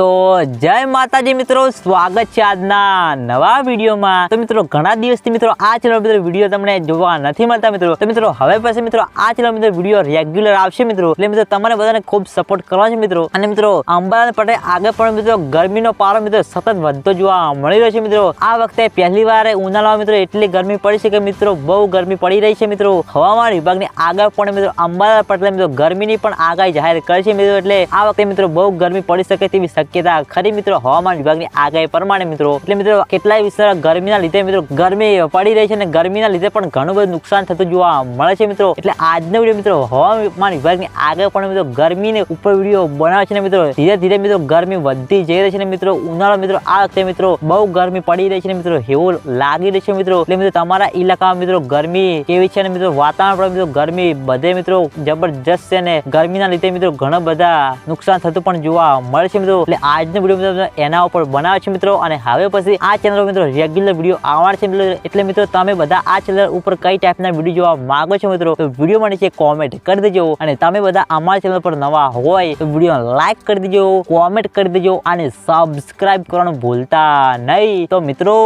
તો જય માતાજી મિત્રો, સ્વાગત છે આજના નવા વિડીયોમાં. તો મિત્રો, ઘણા દિવસથી મિત્રો આ ચેનલ મિત્રો વીડિયો તમને જોવા નથી મળતા મિત્રો. તો મિત્રો, હવે પછી મિત્રો આ ચેનલ મિત્રો વીડિયો રેગ્યુલર આવશે મિત્રો. એટલે મિત્રો, તમારે બધાને ખૂબ સપોર્ટ કરવા છે મિત્રો. અને મિત્રો, અંબાલાલ પટેલ આગળ પણ મિત્રો ગરમીનો પારો મિત્રો સતત વધતો જોવા મળી રહ્યો છે મિત્રો. આ વખતે પહેલી વાર ઉનાળામાં મિત્રો એટલી ગરમી પડી છે કે મિત્રો, બહુ ગરમી પડી રહી છે મિત્રો. હવામાન વિભાગની આગળ પણ મિત્રો અંબાલાલ પટેલ મિત્રો ગરમીની પણ આગાહી જાહેર કરી છે મિત્રો. એટલે આ વખતે મિત્રો બહુ ગરમી પડી શકે તેવી શક્યતા ખરી મિત્રો. હવામાન વિભાગની આગાહી પ્રમાણે મિત્રો. એટલે મિત્રો, કેટલાય વિસ્તાર ગરમીના લીધે મિત્રો, ગરમી પડી રહી છે અને ગરમીના લીધે પણ ઘણું બધું નુકસાન થતું જોવા મળે છે મિત્રો. એટલે આજનો વીડિયો મિત્રો, હવામાન વિભાગની આગાહી પણ મિત્રો, ગરમીને ઉપર વીડિયો બનાવે છે ને મિત્રો, ધીરે ધીરે મિત્રો ગરમી વધતી જઈ રહી છે ને મિત્રો. ઉનાળો મિત્રો, આ વખતે મિત્રો, બહુ ગરમી પડી રહી છે ને મિત્રો, એવું લાગી રહ્યું છે મિત્રો. એટલે મિત્રો, તમારા ઇલાકામાં મિત્રો, ગરમી કેવી છે ને મિત્રો? વાતાવરણ પણ મિત્રો, ગરમી બધે મિત્રો, જબરજસ્ત છે ને ગરમીના લીધે મિત્રો, ઘણા બધા નુકસાન થતું પણ જોવા મળે છે મિત્રો. એટલે આજનો વીડિયો મિત્રો એના ઉપર બનાવે છે મિત્રો. અને હવે પછી આ ચેનલ મિત્રો રેગ્યુલર વીડિયો આવવાના છે મિત્રો. એટલે મિત્રો તમે બધા આ ચેનલ ઉપર કઈ ટાઈપના વીડિયો જોવા માંગો છો મિત્રો, તો વીડિયો છે કોમેન્ટ કરી દેજો. અને તમે બધા અમારા ચેનલ પર નવા હોય તો વીડિયો લાઈક કરી દેજો કોમેન્ટ કરી દેજો અને સબસ્ક્રાઈબ કરવાનું ભૂલતા નહીં. તો મિત્રો